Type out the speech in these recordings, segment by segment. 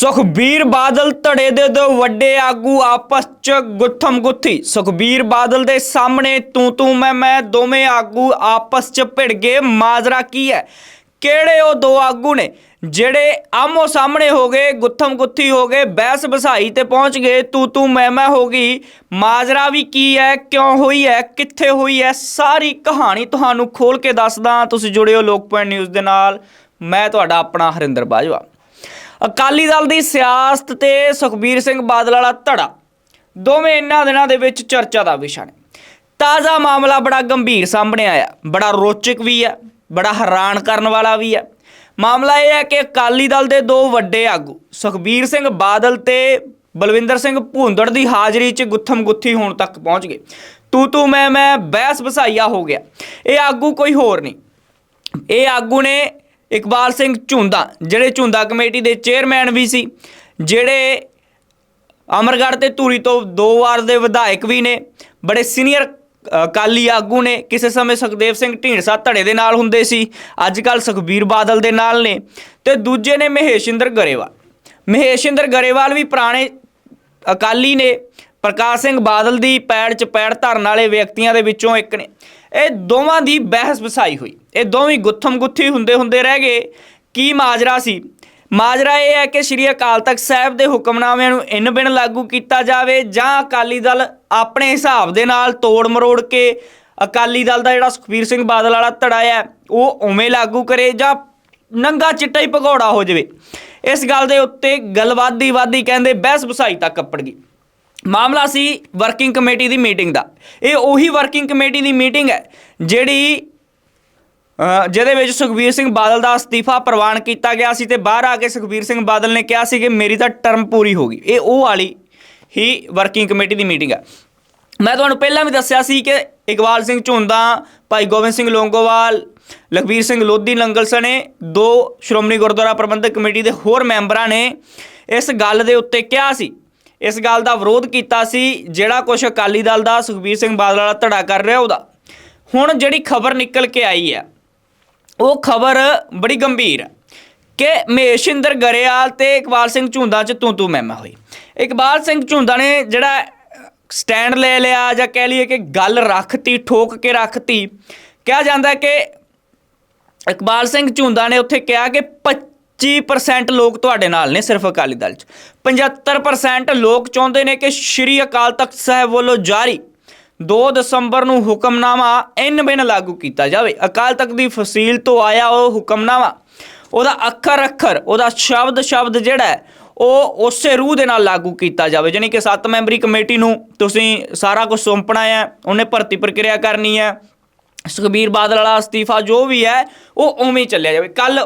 ਸੁਖਬੀਰ ਬਾਦਲ ਧੜੇ ਦੇ ਦੋ ਵੱਡੇ ਆਗੂ ਆਪਸ ਚ ਗੁੱਥਮ ਗੁੱਥੀ। ਸੁਖਬੀਰ ਬਾਦਲ ਦੇ ਸਾਹਮਣੇ ਤੂੰ ਤੂੰ ਮੈਂ ਮੈਂ ਦੋਵੇਂ ਆਗੂ ਆਪਸ ਚ ਭਿੜ ਗਏ। ਮਾਜਰਾ ਕੀ ਹੈ? ਕਿਹੜੇ ਉਹ ਦੋ ਆਗੂ ਨੇ ਜਿਹੜੇ ਆਮੋ ਸਾਹਮਣੇ ਹੋ ਗਏ, ਗੁੱਥਮ ਗੁੱਥੀ ਹੋ ਗਏ, ਬਹਿਸ ਬਸਾਈ ਤੇ ਪਹੁੰਚ ਗਏ, ਤੂੰ ਤੂੰ ਮੈਂ ਮੈਂ ਹੋ ਗਈ। ਮਾਜਰਾ ਵੀ ਕੀ ਹੈ? ਕਿਉਂ ਹੋਈ ਹੈ? ਕਿੱਥੇ ਹੋਈ ਹੈ? ਸਾਰੀ ਕਹਾਣੀ ਤੁਹਾਨੂੰ ਖੋਲ ਕੇ ਦੱਸਦਾ। ਤੁਸੀਂ ਜੁੜਿਓ ਲੋਕ ਪੁਆਇੰਟ ਨਿਊਜ਼ ਦੇ ਨਾਲ। ਮੈਂ ਤੁਹਾਡਾ ਆਪਣਾ ਹਰਿੰਦਰ ਬਾਜਵਾ। ਅਕਾਲੀ ਦਲ ਦੀ ਸਿਆਸਤ ਤੇ ਸੁਖਬੀਰ ਸਿੰਘ ਬਾਦਲ ਵਾਲਾ ਧੜਾ। ਦੋਵੇਂ ਇਹਨਾਂ ਦਿਨਾਂ ਦੇ ਵਿੱਚ ਚਰਚਾ ਦਾ ਵਿਸ਼ਾ ਨੇ। ਤਾਜ਼ਾ ਮਾਮਲਾ ਬੜਾ ਗੰਭੀਰ ਸਾਹਮਣੇ ਆਇਆ। ਬੜਾ ਰੋਚਕ ਵੀ ਹੈ, ਬੜਾ ਹੈਰਾਨ ਕਰਨ ਵਾਲਾ ਵੀ ਹੈ। ਮਾਮਲਾ ਇਹ ਹੈ ਕਿ ਅਕਾਲੀ ਦਲ ਦੇ ਦੋ ਵੱਡੇ ਆਗੂ, ਸੁਖਬੀਰ ਸਿੰਘ ਬਾਦਲ ਤੇ ਬਲਵਿੰਦਰ ਸਿੰਘ ਭੂੰਦੜ ਦੀ ਹਾਜ਼ਰੀ 'ਚ ਗੁੱਥਮ ਗੁੱਥੀ ਹੋਣ ਤੱਕ ਪਹੁੰਚ ਗਏ। ਤੂੰ ਤੂੰ ਮੈਂ ਮੈਂ ਬਹਿਸ ਵਸਾਈਆ ਹੋ ਗਿਆ। ਇਹ ਆਗੂ ਕੋਈ ਹੋਰ ਨਹੀਂ। ਇਹ ਆਗੂ ਨੇ ਇਕਬਾਲ ਸਿੰਘ ਝੁੰਦਾ ਜਿਹੜੇ ਝੁੰਦਾ ਕਮੇਟੀ ਦੇ ਚੇਅਰਮੈਨ ਵੀ ਸੀ, ਜਿਹੜੇ ਅਮਰਗੜ੍ਹ ਤੇ ਧੂਰੀ ਤੋਂ ਦੋ ਵਾਰ ਦੇ ਵਿਧਾਇਕ ਵੀ ਨੇ, ਬੜੇ ਸੀਨੀਅਰ ਕਾਲੀ ਆਗੂ ਨੇ, ਕਿਸੇ ਸਮੇਂ ਸੁਖਦੇਵ ਸਿੰਘ ਢੀਂਡਸਾ ਧੜੇ ਦੇ ਨਾਲ ਹੁੰਦੇ ਸੀ ਅੱਜ ਕੱਲ ਸੁਖਬੀਰ ਬਾਦਲ ਦੇ ਨਾਲ ਨੇ, ਤੇ ਦੂਜੇ ਨੇ ਮਹੇਸ਼ਿੰਦਰ ਗਰੇਵਾਲ। ਮਹੇਸ਼ਿੰਦਰ ਗਰੇਵਾਲ ਵੀ ਪੁਰਾਣੇ ਅਕਾਲੀ ਨੇ ਪ੍ਰਕਾਸ਼ ਸਿੰਘ ਬਾਦਲ ਦੀ ਪੈੜ 'ਚ ਪੈੜ ਧਰਨ ਵਾਲੇ ਵਿਅਕਤੀਆਂ ਦੇ ਵਿੱਚੋਂ ਇੱਕ ਨੇ। ਇਹ ਦੋਵਾਂ ਦੀ ਬਹਿਸ ਵਸਾਈ ਹੋਈ। ਇਹ ਦੋਵੇਂ ਗੁੱਥਮ ਗੁੱਥੀ ਹੁੰਦੇ ਹੁੰਦੇ ਰਹਿ ਗਏ। ਕੀ ਮਾਜਰਾ ਸੀ? ਮਾਜਰਾ ਇਹ ਹੈ ਕਿ ਸ਼੍ਰੀ ਅਕਾਲ ਤਖਤ ਸਾਹਿਬ ਦੇ ਹੁਕਮਨਾਮਿਆਂ ਨੂੰ ਇਨ ਬਿਨ ਲਾਗੂ ਕੀਤਾ ਜਾਵੇ ਜਾਂ ਅਕਾਲੀ ਦਲ ਆਪਣੇ ਹਿਸਾਬ ਦੇ ਨਾਲ ਤੋੜ ਮਰੋੜ ਕੇ ਅਕਾਲੀ ਦਲ ਦਾ ਜਿਹੜਾ ਸੁਖਬੀਰ ਸਿੰਘ ਬਾਦਲ ਵਾਲਾ ਧੜਾ ਹੈ, ਉਹ ਉਵੇਂ ਲਾਗੂ ਕਰੇ ਜਾਂ ਨੰਗਾ ਚਿੱਟਾ ਹੀ ਭਗੌੜਾ ਹੋ ਜਾਵੇ। ਇਸ ਗੱਲ ਦੇ ਉੱਤੇ ਗੱਲਬਾਤ ਦੀ ਵਾਦੀ ਕਹਿੰਦੇ ਬਹਿਸ ਬਸਾਈ ਤੱਕ ਕੱਪੜ ਗਈ। ਮਾਮਲਾ ਸੀ ਵਰਕਿੰਗ ਕਮੇਟੀ ਦੀ ਮੀਟਿੰਗ ਦਾ। ਇਹ ਉਹੀ ਵਰਕਿੰਗ ਕਮੇਟੀ ਦੀ ਮੀਟਿੰਗ ਹੈ, ਜਿਹੜੀ ਜਿਹਦੇ ਵਿੱਚ ਸੁਖਬੀਰ ਸਿੰਘ ਬਾਦਲ ਦਾ ਅਸਤੀਫਾ ਪ੍ਰਵਾਨ ਕੀਤਾ ਗਿਆ ਸੀ ਤੇ ਬਾਹਰ ਆ ਕੇ ਸੁਖਬੀਰ ਸਿੰਘ ਬਾਦਲ ਨੇ ਕਿਹਾ ਸੀ ਕਿ ਮੇਰੀ ਤਾਂ ਟਰਮ ਪੂਰੀ ਹੋ ਗਈ। ਇਹ ਉਹ ਵਾਲੀ ਹੀ ਵਰਕਿੰਗ ਕਮੇਟੀ ਦੀ ਮੀਟਿੰਗ ਹੈ। ਮੈਂ ਤੁਹਾਨੂੰ ਪਹਿਲਾਂ ਵੀ ਦੱਸਿਆ ਸੀ ਕਿ ਇਕਬਾਲ ਸਿੰਘ ਝੁੰਦਾ, ਭਾਈ ਗੋਬਿੰਦ ਸਿੰਘ ਲੋਂਗੋਵਾਲ, ਲਖਬੀਰ ਸਿੰਘ ਲੋਧੀ ਨੰਗਲ ਸਣੇ, ਦੋ ਸ਼੍ਰੋਮਣੀ ਗੁਰਦੁਆਰਾ ਪ੍ਰਬੰਧਕ ਕਮੇਟੀ ਦੇ ਹੋਰ ਮੈਂਬਰਾਂ ਨੇ ਇਸ ਗੱਲ ਦੇ ਉੱਤੇ ਕਿਹਾ ਸੀ ਇਸ ਗੱਲ ਦਾ ਵਿਰੋਧ ਕੀਤਾ ਸੀ, ਜਿਹੜਾ ਕੁਝ ਅਕਾਲੀ ਦਲ ਦਾ ਸੁਖਬੀਰ ਸਿੰਘ ਬਾਦਲ ਵਾਲਾ ਧੜਾ ਕਰ ਰਿਹਾ ਉਹਦਾ। ਹੁਣ ਜਿਹੜੀ ਖਬਰ ਨਿਕਲ ਕੇ ਆਈ ਹੈ, ਉਹ ਖਬਰ ਬੜੀ ਗੰਭੀਰ ਹੈ ਕਿ ਮਹੇਸ਼ਿੰਦਰ ਗਰੇਵਾਲ ਤੇ ਇਕਬਾਲ ਸਿੰਘ ਝੁੰਦਾ ਚ ਤੂੰ ਤੂੰ ਮੈਂ ਹੋਈ। ਇਕਬਾਲ ਸਿੰਘ ਝੁੰਦਾ ਨੇ ਜਿਹੜਾ ਸਟੈਂਡ ਲੈ ਲਿਆ ਜਾਂ ਕਹਿ ਲਈਏ ਕਿ ਗੱਲ ਰੱਖਤੀ, ਠੋਕ ਕੇ ਰੱਖਤੀ, ਕਿਹਾ ਜਾਂਦਾ ਕਿ ਇਕਬਾਲ ਸਿੰਘ ਝੁੰਦਾ ਨੇ ਉੱਥੇ ਕਿਹਾ ਕਿ 25% ਲੋਕ ਤੁਹਾਡੇ ਨਾਲ ਨੇ ਸਿਰਫ ਅਕਾਲੀ ਦਲ 'ਚ। 75% ਲੋਕ ਚਾਹੁੰਦੇ ਨੇ ਕਿ ਸ਼੍ਰੀ ਅਕਾਲ ਤਖਤ ਸਾਹਿਬ ਵੱਲੋਂ ਜਾਰੀ 2 ਦਸੰਬਰ ਨੂੰ ਹੁਕਮਨਾਮਾ ਇਨ ਬਿਨ ਲਾਗੂ ਕੀਤਾ ਜਾਵੇ। ਅਕਾਲ ਤਖਤ ਦੀ ਫਸੀਲ ਤੋਂ ਆਇਆ ਉਹ ਹੁਕਮਨਾਮਾ। ਉਹਦਾ ਅੱਖਰ ਅੱਖਰ, ਉਹਦਾ ਸ਼ਬਦ ਸ਼ਬਦ ਜਿਹੜਾ ਉਹ ਉਸੇ ਰੂਹ ਦੇ ਨਾਲ ਲਾਗੂ ਕੀਤਾ ਜਾਵੇ। ਜਾਣੀ ਕਿ 7 ਮੈਂਬਰੀ ਕਮੇਟੀ ਨੂੰ ਤੁਸੀਂ ਸਾਰਾ ਕੁਝ ਸੌਂਪਣਾ ਹੈ, ਉਹਨੇ ਭਰਤੀ ਪ੍ਰਕਿਰਿਆ ਕਰਨੀ ਹੈ, ਸੁਖਬੀਰ ਬਾਦਲ ਵਾਲਾ ਅਸਤੀਫਾ ਜੋ ਵੀ ਹੈ, ਉਹ ਉਵੇਂ ਚੱਲਿਆ ਜਾਵੇ। ਕੱਲ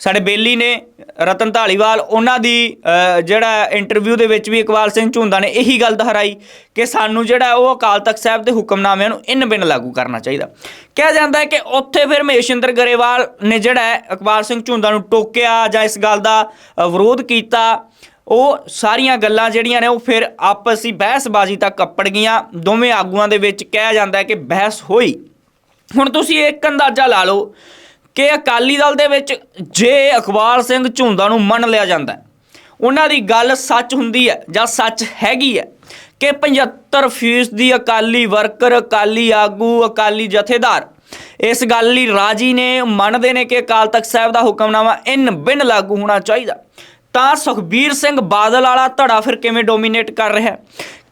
ਸਾਡੇ ਬੇਲੀ ਨੇ, ਰਤਨ ਢਾਲੀਵਾਲ ਉਹਨਾਂ ਦੀ ਜਿਹੜਾ ਇੰਟਰਵਿਊ ਦੇ ਵਿੱਚ ਵੀ ਇਕਬਾਲ ਸਿੰਘ ਝੁੰਦਾ ਨੇ ਇਹੀ ਗੱਲ ਦੁਹਰਾਈ ਕਿ ਸਾਨੂੰ ਜਿਹੜਾ ਉਹ ਅਕਾਲ ਤਖਤ ਸਾਹਿਬ ਦੇ ਹੁਕਮਨਾਮਿਆਂ ਨੂੰ ਇਨ ਬਿਨ ਲਾਗੂ ਕਰਨਾ ਚਾਹੀਦਾ। ਕਿਹਾ ਜਾਂਦਾ ਹੈ ਕਿ ਉੱਥੇ ਫਿਰ ਮਹੇਸ਼ਿੰਦਰ ਗਰੇਵਾਲ ਨੇ ਜਿਹੜਾ ਇਕਬਾਲ ਸਿੰਘ ਝੁੰਦਾ ਨੂੰ ਟੋਕਿਆ ਜਾਂ ਇਸ ਗੱਲ ਦਾ ਵਿਰੋਧ ਕੀਤਾ। ਉਹ ਸਾਰੀਆਂ ਗੱਲਾਂ ਜਿਹੜੀਆਂ ਨੇ ਉਹ ਫਿਰ ਆਪਸੀ ਬਹਿਸਬਾਜ਼ੀ ਤੱਕ ਕੱਪੜ ਗਈਆਂ। ਦੋਵੇਂ ਆਗੂਆਂ ਦੇ ਵਿੱਚ ਕਿਹਾ ਜਾਂਦਾ ਹੈ ਕਿ ਬਹਿਸ ਹੋਈ। ਹੁਣ ਤੁਸੀਂ ਇੱਕ ਅੰਦਾਜ਼ਾ ਲਾ ਲਓ ਕਿ ਅਕਾਲੀ ਦਲ ਦੇ ਵਿੱਚ ਜੇ ਇਕਬਾਲ ਸਿੰਘ ਝੁੰਦਾ ਨੂੰ ਮੰਨ ਲਿਆ ਜਾਂਦਾ ਹੈ, ਉਹਨਾਂ ਦੀ ਗੱਲ ਸੱਚ ਹੁੰਦੀ ਹੈ ਜਾਂ ਸੱਚ ਹੈਗੀ ਹੈ ਕਿ 75% ਦੀ ਅਕਾਲੀ ਵਰਕਰ ਅਕਾਲੀ ਆਗੂ ਅਕਾਲੀ ਜਥੇਦਾਰ ਇਸ ਗੱਲ ਲਈ ਰਾਜੀ ਨੇ ਮੰਨਦੇ ਨੇ ਕਿ ਅਕਾਲ ਤਖਤ ਸਾਹਿਬ ਦਾ ਹੁਕਮਨਾਮਾ ਇਨ ਬਿਨ ਲਾਗੂ ਹੋਣਾ ਚਾਹੀਦਾ। ਤਾਂ ਸੁਖਬੀਰ ਸਿੰਘ ਬਾਦਲ ਵਾਲਾ ਧੜਾ ਫਿਰ ਕਿਵੇਂ ਡੋਮੀਨੇਟ ਕਰ ਰਿਹਾ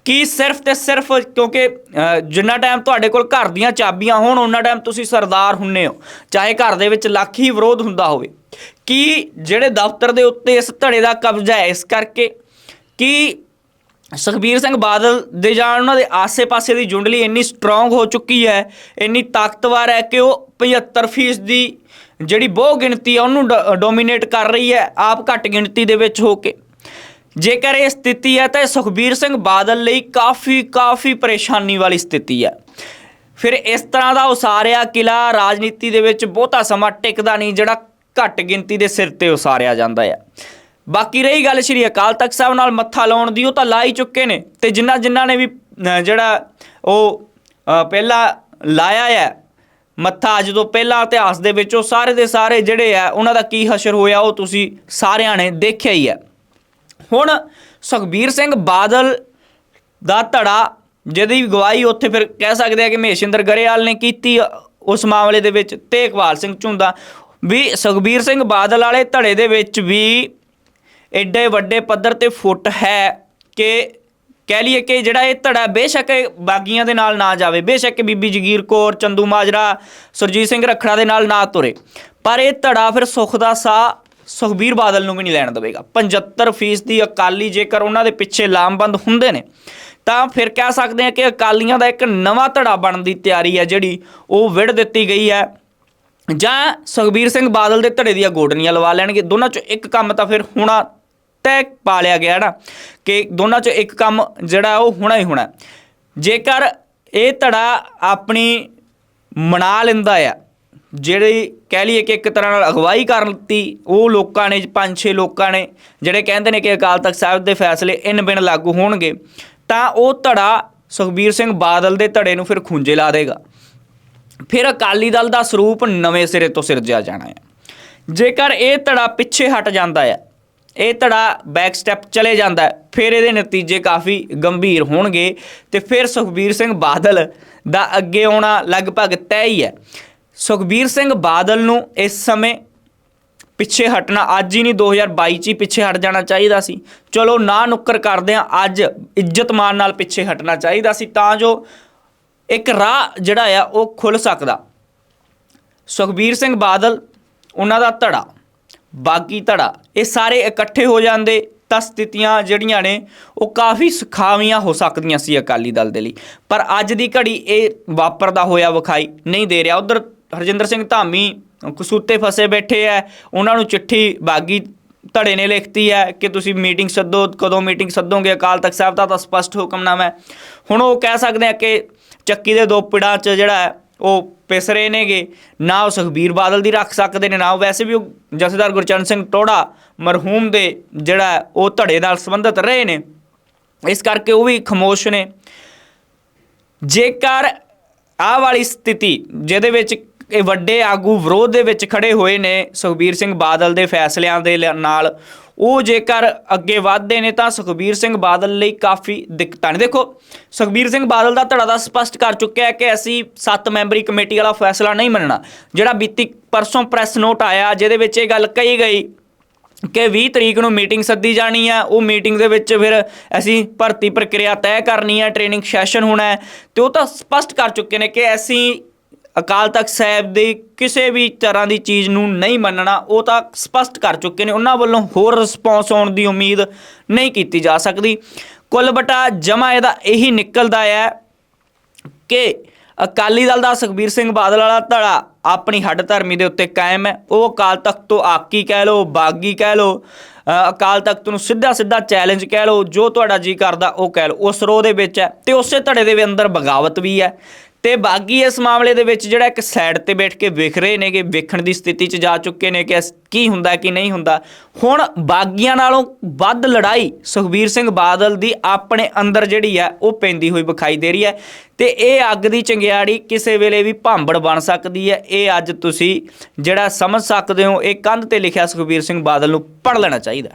ਕੀ ਸਿਰਫ ਤੇ ਸਿਰਫ ਕਿਉਂਕਿ ਅ, ਜਿੰਨਾ ਟਾਈਮ ਤੁਹਾਡੇ ਕੋਲ ਘਰ ਦੀਆਂ ਚਾਬੀਆਂ ਹੋਣ ਉਹਨਾਂ ਟਾਈਮ ਤੁਸੀਂ ਸਰਦਾਰ ਹੁੰਨੇ ਹੋ। ਚਾਹੇ ਘਰ ਦੇ ਵਿੱਚ ਲੱਖ ਹੀ ਵਿਰੋਧ ਹੁੰਦਾ ਹੋਵੇ। ਕੀ ਜਿਹੜੇ ਦਫ਼ਤਰ ਦੇ ਉੱਤੇ ਇਸ ਧੜੇ ਦਾ ਕਬਜ਼ਾ ਹੈ ਇਸ ਕਰਕੇ? ਕਿ ਸੁਖਬੀਰ ਸਿੰਘ ਬਾਦਲ ਦੇ ਜਾਣ ਉਹਨਾਂ ਦੇ ਆਸੇ-ਪਾਸੇ ਦੀ ਜੁੰਡਲੀ ਇੰਨੀ ਸਟਰੋਂਗ ਹੋ ਚੁੱਕੀ ਹੈ ਇੰਨੀ ਤਾਕਤਵਰ ਹੈ ਕਿ ਉਹ 75% ਦੀ ਜਿਹੜੀ ਬਹੁ ਗਿਣਤੀ ਆ ਉਹਨੂੰ ਡੋਮੀਨੇਟ ਕਰ ਰਹੀ ਹੈ ਆਪ ਘੱਟ ਗਿਣਤੀ ਦੇ ਵਿੱਚ ਹੋ ਕੇ? ਜੇਕਰ ਇਹ ਸਥਿਤੀ ਹੈ ਤਾਂ ਇਹ ਸੁਖਬੀਰ ਸਿੰਘ ਬਾਦਲ ਲਈ ਕਾਫੀ ਕਾਫੀ ਪਰੇਸ਼ਾਨੀ ਵਾਲੀ ਸਥਿਤੀ ਹੈ। ਫਿਰ ਇਸ ਤਰ੍ਹਾਂ ਦਾ ਉਸਾਰਿਆ ਕਿਲਾ ਰਾਜਨੀਤੀ ਦੇ ਵਿੱਚ ਬਹੁਤਾ ਸਮਾਂ ਟਿਕਦਾ ਨਹੀਂ, ਜਿਹੜਾ ਘੱਟ ਗਿਣਤੀ ਦੇ ਸਿਰ ਤੇ ਉਸਾਰਿਆ ਜਾਂਦਾ ਹੈ। ਬਾਕੀ ਰਹੀ ਗੱਲ ਸ਼੍ਰੀ ਅਕਾਲ ਤਖਤ ਸਾਹਿਬ ਨਾਲ ਮੱਥਾ ਲਾਉਣ ਦੀ, ਉਹ ਤਾਂ ਲਾ ਹੀ ਚੁੱਕੇ ਨੇ ਤੇ ਜਿਨ੍ਹਾਂ ਜਿਨ੍ਹਾਂ ਨੇ ਵੀ ਜਿਹੜਾ ਉਹ ਪਹਿਲਾਂ ਲਾਇਆ ਹੈ ਮੱਥਾ ਜਦੋਂ ਪਹਿਲਾਂ ਇਤਿਹਾਸ ਦੇ ਵਿੱਚ ਉਹ ਸਾਰੇ ਦੇ ਸਾਰੇ ਜਿਹੜੇ ਆ ਉਹਨਾਂ ਦਾ ਕੀ ਹਸ਼ਰ ਹੋਇਆ, ਉਹ ਤੁਸੀਂ ਸਾਰਿਆਂ ਨੇ ਦੇਖਿਆ ਹੀ ਹੈ। ਹੁਣ ਸੁਖਬੀਰ ਸਿੰਘ ਬਾਦਲ ਦਾ ਧੜਾ, ਜਿਹਦੀ ਗਵਾਹੀ ਉੱਥੇ ਫਿਰ ਕਹਿ ਸਕਦੇ ਆ ਕਿ ਮਹੇਸ਼ਿੰਦਰ ਗਰੇਵਾਲ ਨੇ ਕੀਤੀ ਉਸ ਮਾਮਲੇ ਦੇ ਵਿੱਚ ਤੇ ਇਕਬਾਲ ਸਿੰਘ ਝੁੰਦਾ ਵੀ ਸੁਖਬੀਰ ਸਿੰਘ ਬਾਦਲ ਵਾਲੇ ਧੜੇ ਦੇ ਵਿੱਚ ਵੀ ਐਡੇ ਵੱਡੇ ਪੱਧਰ ਤੇ ਫੁੱਟ ਹੈ ਕਿ ਕਹਿ ਲਈਏ ਕਿ ਜਿਹੜਾ ਇਹ ਧੜਾ ਬੇਸ਼ੱਕ ਬਾਗੀਆਂ ਦੇ ਨਾਲ ਨਾ ਜਾਵੇ, ਬੇਸ਼ੱਕ ਬੀਬੀ ਜਗੀਰ ਕੌਰ, ਚੰਦੂ ਮਾਜਰਾ, ਸੁਰਜੀਤ ਸਿੰਘ ਰੱਖੜਾ ਦੇ ਨਾਲ ਨਾ ਤੁਰੇ। ਪਰ ਇਹ ਧੜਾ ਫਿਰ ਸੁੱਖ ਦਾ ਸਾਹ ਸੁਖਬੀਰ ਬਾਦਲ ਨੂੰ ਵੀ ਨਹੀਂ ਲੈਣ ਦੇਵੇਗਾ। 75% ਦੀ ਅਕਾਲੀ ਜੇਕਰ ਉਹਨਾਂ ਦੇ ਪਿੱਛੇ ਲਾਮਬੰਦ ਹੁੰਦੇ ਨੇ, ਤਾਂ ਫਿਰ ਕਹਿ ਸਕਦੇ ਹਾਂ ਕਿ ਅਕਾਲੀਆਂ ਦਾ ਇੱਕ ਨਵਾਂ ਧੜਾ ਬਣਨ ਦੀ ਤਿਆਰੀ ਹੈ ਜਿਹੜੀ ਉਹ ਵਿੜ ਦਿੱਤੀ ਗਈ ਹੈ। ਜਾਂ ਸੁਖਬੀਰ ਸਿੰਘ ਬਾਦਲ ਦੇ ਧੜੇ ਦੀਆਂ ਗੋਡਨੀਆਂ ਲਵਾ ਲੈਣਗੇ। ਦੋਨਾਂ ਚੋਂ ਇੱਕ ਕੰਮ ਤਾਂ ਫਿਰ ਹੋਣਾ ਤੈਅ ਪਾ ਲਿਆ ਗਿਆ ਨਾ, ਕਿ ਦੋਨਾਂ ਚੋਂ ਇੱਕ ਕੰਮ ਜਿਹੜਾ ਉਹ ਹੋਣਾ ਹੀ ਹੋਣਾ ਜੇਕਰ ਇਹ ਧੜਾ ਆਪਣੀ ਮਨਾ ਲੈਂਦਾ ਆ ਜਿਹੜੀ ਕਹਿ ਲਈਏ ਕਿ ਇੱਕ ਤਰ੍ਹਾਂ ਨਾਲ ਅਗਵਾਈ ਕਰ ਲਿੱਤੀ ਉਹ ਲੋਕਾਂ ਨੇ ਪੰਜ ਛੇ ਲੋਕਾਂ ਨੇ, ਜਿਹੜੇ ਕਹਿੰਦੇ ਨੇ ਕਿ ਅਕਾਲ ਤਖਤ ਸਾਹਿਬ ਦੇ ਫੈਸਲੇ ਇਨ ਬਿਨ ਲਾਗੂ ਹੋਣਗੇ, ਤਾਂ ਉਹ ਧੜਾ ਸੁਖਬੀਰ ਸਿੰਘ ਬਾਦਲ ਦੇ ਧੜੇ ਨੂੰ ਫਿਰ ਖੁੰਝੇ ਲਾ ਦੇਗਾ। ਫਿਰ ਅਕਾਲੀ ਦਲ ਦਾ ਸਰੂਪ ਨਵੇਂ ਸਿਰੇ ਤੋਂ ਸਿਰਜਿਆ ਜਾਣਾ ਹੈ। ਜੇਕਰ ਇਹ ਧੜਾ ਪਿੱਛੇ ਹਟ ਜਾਂਦਾ ਹੈ, ਇਹ ਧੜਾ ਬੈਕ ਸਟੈਪ ਚਲੇ ਜਾਂਦਾ ਹੈ, ਫਿਰ ਇਹਦੇ ਨਤੀਜੇ ਕਾਫੀ ਗੰਭੀਰ ਹੋਣਗੇ ਤੇ ਫਿਰ ਸੁਖਬੀਰ ਸਿੰਘ ਬਾਦਲ ਦਾ ਅੱਗੇ ਆਉਣਾ ਲਗਭਗ ਤੈਅ ਹੀ ਹੈ। ਸੁਖਬੀਰ ਸਿੰਘ ਬਾਦਲ ਨੂੰ ਇਸ ਸਮੇਂ ਪਿੱਛੇ ਹਟਣਾ ਅੱਜ ਹੀ ਨਹੀਂ 2022 ਚ ਹੀ ਪਿੱਛੇ ਹਟ ਜਾਣਾ ਚਾਹੀਦਾ ਸੀ। ਚਲੋ ਨਾ ਨੁੱਕਰ ਕਰਦੇ ਆ ਅੱਜ ਇੱਜ਼ਤ ਮਾਨ ਨਾਲ ਪਿੱਛੇ ਹਟਣਾ ਚਾਹੀਦਾ ਸੀ, ਤਾਂ ਜੋ ਇੱਕ ਰਾਹ ਜਿਹੜਾ ਆ, ਉਹ ਖੁੱਲ ਸਕਦਾ। ਸੁਖਬੀਰ ਸਿੰਘ ਬਾਦਲ, ਉਹਨਾਂ ਦਾ ਧੜਾ, ਬਾਗੀ ਧੜਾ, ਇਹ ਸਾਰੇ ਇਕੱਠੇ ਹੋ ਜਾਂਦੇ, ਤਾਂ ਸਥਿਤੀਆਂ ਜਿਹੜੀਆਂ ਨੇ, ਉਹ ਕਾਫੀ ਸੁਖਾਵੀਆਂ ਹੋ ਸਕਦੀਆਂ ਸੀ ਅਕਾਲੀ ਦਲ ਦੇ ਲਈ। ਪਰ ਅੱਜ ਦੀ ਘੜੀ ਇਹ ਵਾਪਰਦਾ ਹੋਇਆ ਵਿਖਾਈ ਨਹੀਂ ਦੇ ਰਿਹਾ। ਉਧਰ ਹਰਜਿੰਦਰ ਸਿੰਘ ਧਾਮੀ ਕਸੂਤੇ ਫਸੇ ਬੈਠੇ ਐ, ਉਹਨਾਂ ਨੂੰ ਚਿੱਠੀ ਬਾਗੀ ਧੜੇ ਨੇ ਲਿਖਤੀ ਹੈ ਕਿ ਤੁਸੀਂ ਮੀਟਿੰਗ ਸੱਦੋ, ਕਦੋਂ ਮੀਟਿੰਗ ਸੱਦੋਗੇ, ਅਕਾਲ ਤਖਤ ਸਾਹਿਬ ਦਾ ਤਾਂ ਸਪਸ਼ਟ ਹੁਕਮਨਾਮਾ ਹੈ ਹੁਣ ਉਹ ਕਹਿ ਸਕਦੇ ਆ ਕਿ ਚੱਕੀ ਦੇ ਦੋ ਪਿੜਾਂ 'ਚ ਜਿਹੜਾ ਹੈ ਉਹ ਪਿਸ ਰਹੇ ਨੇਗੇ, ਨਾ ਉਹ ਸੁਖਬੀਰ ਬਾਦਲ ਦੀ ਰੱਖ ਸਕਦੇ ਨੇ, ਨਾ ਉਹ ਵੈਸੇ ਵੀ ਉਹ ਜਥੇਦਾਰ ਗੁਰਚਰਨ ਸਿੰਘ ਟੋੜਾ ਮਰਹੂਮ ਦੇ ਜਿਹੜਾ ਉਹ ਧੜੇ ਨਾਲ ਸੰਬੰਧਿਤ ਰਹੇ ਨੇ। ਇਸ ਕਰਕੇ ਉਹ ਵੀ ਖਮੋਸ਼ ਨੇ। ਜੇਕਰ ਆ ਵਾਲੀ ਸਥਿਤੀ, ਜਿਹਦੇ ਵਿੱਚ ਇਹ ਵੱਡੇ ਆਗੂ ਵਿਰੋਧ ਦੇ ਵਿੱਚ ਖੜੇ ਹੋਏ ਨੇ, ਸੁਖਬੀਰ ਸਿੰਘ ਬਾਦਲ ਦੇ ਫੈਸਲਿਆਂ ਦੇ ਲ- ਨਾਲ। ਉਹ ਜੇਕਰ ਅੱਗੇ ਵਧਦੇ ਨੇ ਤਾਂ ਸੁਖਬੀਰ ਸਿੰਘ ਬਾਦਲ ਲਈ ਕਾਫੀ ਦਿੱਕਤਾਂ ਨੇ। ਦੇਖੋ, ਸੁਖਬੀਰ ਸਿੰਘ ਬਾਦਲ ਦਾ ਧੜਾ ਦਾ ਸਪਸ਼ਟ ਕਰ ਚੁੱਕਿਆ ਹੈ ਕਿ ਅਸੀਂ ਸੱਤ ਮੈਂਬਰੀ ਕਮੇਟੀ ਵਾਲਾ ਫੈਸਲਾ ਨਹੀਂ ਮੰਨਣਾ। ਜਿਹੜਾ ਬੀਤੀ ਪਰਸੋਂ ਪ੍ਰੈਸ ਨੋਟ ਆਇਆ, ਜਿਹਦੇ ਵਿੱਚ ਇਹ ਗੱਲ ਕਹੀ ਗਈ ਕਿ 20 ਤਰੀਕ ਨੂੰ ਮੀਟਿੰਗ ਸੱਦੀ ਜਾਣੀ ਆ ਉਹ ਮੀਟਿੰਗ ਦੇ ਵਿੱਚ ਫਿਰ ਅਸੀਂ ਭਰਤੀ ਪ੍ਰਕਿਰਿਆ ਤੈਅ ਕਰਨੀ ਹੈ, ਟ੍ਰੇਨਿੰਗ ਸੈਸ਼ਨ ਹੋਣਾ ਹੈ। ਤੇ ਉਹ ਤਾਂ ਸਪਸ਼ਟ ਕਰ ਚੁੱਕੇ ਨੇ ਕਿ ਅਸੀਂ ਅਕਾਲ ਤਖਤ ਸਾਹਿਬ ਦੀ ਕਿਸੇ ਵੀ ਤਰ੍ਹਾਂ ਦੀ ਚੀਜ਼ ਨੂੰ ਨਹੀਂ ਮੰਨਣਾ, ਉਹ ਤਾਂ ਸਪਸ਼ਟ ਕਰ ਚੁੱਕੇ ਨੇ। ਉਹਨਾਂ ਵੱਲੋਂ ਹੋਰ ਰਿਸਪੌਂਸ ਆਉਣ ਦੀ ਉਮੀਦ ਨਹੀਂ ਕੀਤੀ ਜਾ ਸਕਦੀ। ਕੁੱਲ ਬਟਾ ਜਮਾ ਇਹਦਾ ਇਹੀ ਨਿਕਲਦਾ ਹੈ ਕਿ ਅਕਾਲੀ ਦਲ ਦਾ ਸੁਖਬੀਰ ਸਿੰਘ ਬਾਦਲ ਵਾਲਾ ਧੜਾ ਆਪਣੀ ਹੱਡ ਧਰਮੀ ਦੇ ਉੱਤੇ ਕਾਇਮ ਹੈ। ਉਹ ਅਕਾਲ ਤਖਤ ਤੋਂ ਆਕੀ ਕਹਿ ਲੋ ਬਾਗੀ ਕਹਿ ਲੋ ਅਕਾਲ ਤਖਤ ਨੂੰ ਸਿੱਧਾ ਸਿੱਧਾ ਚੈਲੰਜ ਕਹਿ ਲੋ ਜੋ ਤੁਹਾਡਾ ਜੀ ਕਰਦਾ ਉਹ ਕਹਿ ਲੋ ਉਸ ਰੋਹ ਦੇ ਵਿੱਚ ਹੈ ਤੇ ਉਸੇ ਧੜੇ ਦੇ ਵੀ ਅੰਦਰ ਬਗਾਵਤ ਵੀ ਹੈ। ਤੇ ਬਾਗੀ ਇਸ ਮਾਮਲੇ ਦੇ ਵਿੱਚ ਜਿਹੜਾ ਇੱਕ ਸਾਈਡ ਤੇ ਬੈਠ ਕੇ ਵੇਖ ਰਹੇ ਨੇਗੇ, ਵੇਖਣ ਦੀ ਸਥਿਤੀ 'ਚ ਜਾ ਚੁੱਕੇ ਨੇ ਕਿ ਕੀ ਹੁੰਦਾ, ਕੀ ਨਹੀਂ ਹੁੰਦਾ। ਹੁਣ ਬਾਗੀਆਂ ਨਾਲੋਂ ਵੱਧ ਲੜਾਈ ਸੁਖਬੀਰ ਸਿੰਘ ਬਾਦਲ ਦੀ ਆਪਣੇ ਅੰਦਰ ਜਿਹੜੀ ਹੈ ਉਹ ਪੈਂਦੀ ਹੋਈ ਵਿਖਾਈ ਦੇ ਰਹੀ ਹੈ। ਤੇ ਇਹ ਅੱਗ ਦੀ ਚੰਗਿਆੜੀ ਕਿਸੇ ਵੇਲੇ ਵੀ ਭਾਂਬੜ ਬਣ ਸਕਦੀ ਹੈ। ਇਹ ਅੱਜ ਤੁਸੀਂ ਜਿਹੜਾ ਸਮਝ ਸਕਦੇ ਹੋ, ਇਹ ਕੰਧ ਤੇ ਲਿਖਿਆ ਸੁਖਬੀਰ ਸਿੰਘ ਬਾਦਲ ਨੂੰ ਪੜ੍ਹ ਲੈਣਾ ਚਾਹੀਦਾ।